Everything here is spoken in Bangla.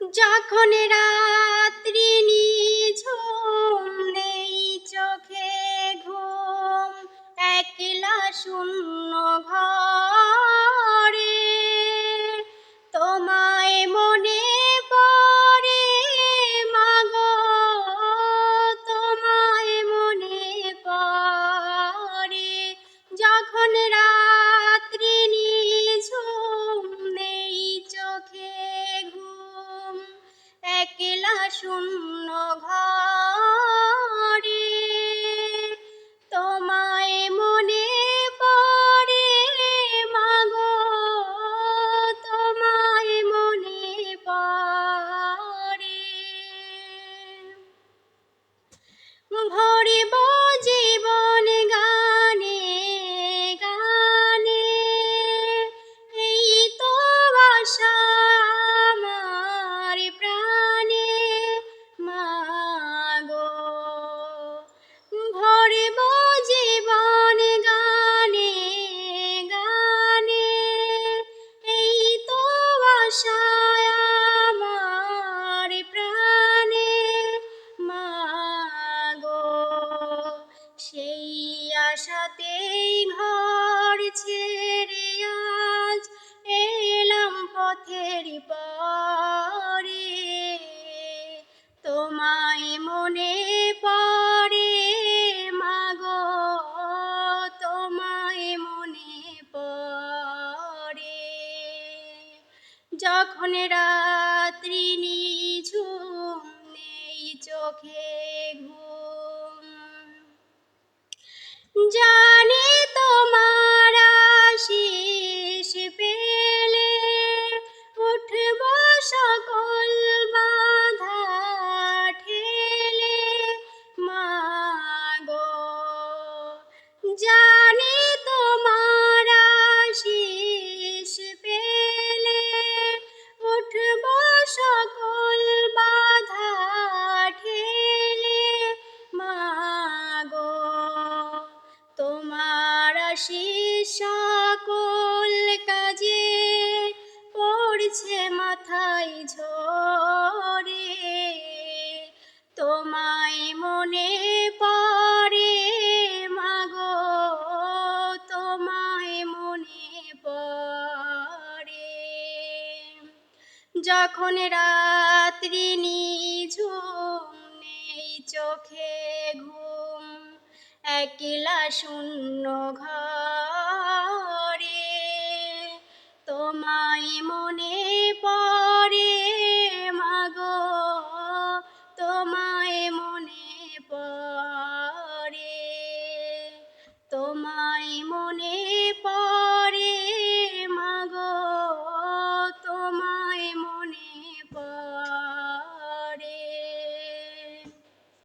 যখন রাত্রি নিঝুম নেই চোখে ঘুম একলা শূন্য একলা শূন্য ঘরে। তোমায় মনে পড়ে মাগো তোমায় মনে পড়ে। ভরিব সেই আশাতেই ঘর ছেড়ে আজ এলাম পথের পরে। তোমায় মনে পড়ে মাগো, তোমায় মনে পড়ে। যখন রাত্রি নিঝুম, নেই চোখে ঘুম যা তোমার সকল কাজে পড়ছে মাথায় ঝরে। তোমায় মনে পড়ে মাগো, তোমায় মনে পড়ে। যখন রাত্রি নিঝুম, নেই চোখে ঘুম একলা শূন্য ঘরে তোমায় মনে পড়ে মাগো তোমায় মনে পড়ে তোমায় মনে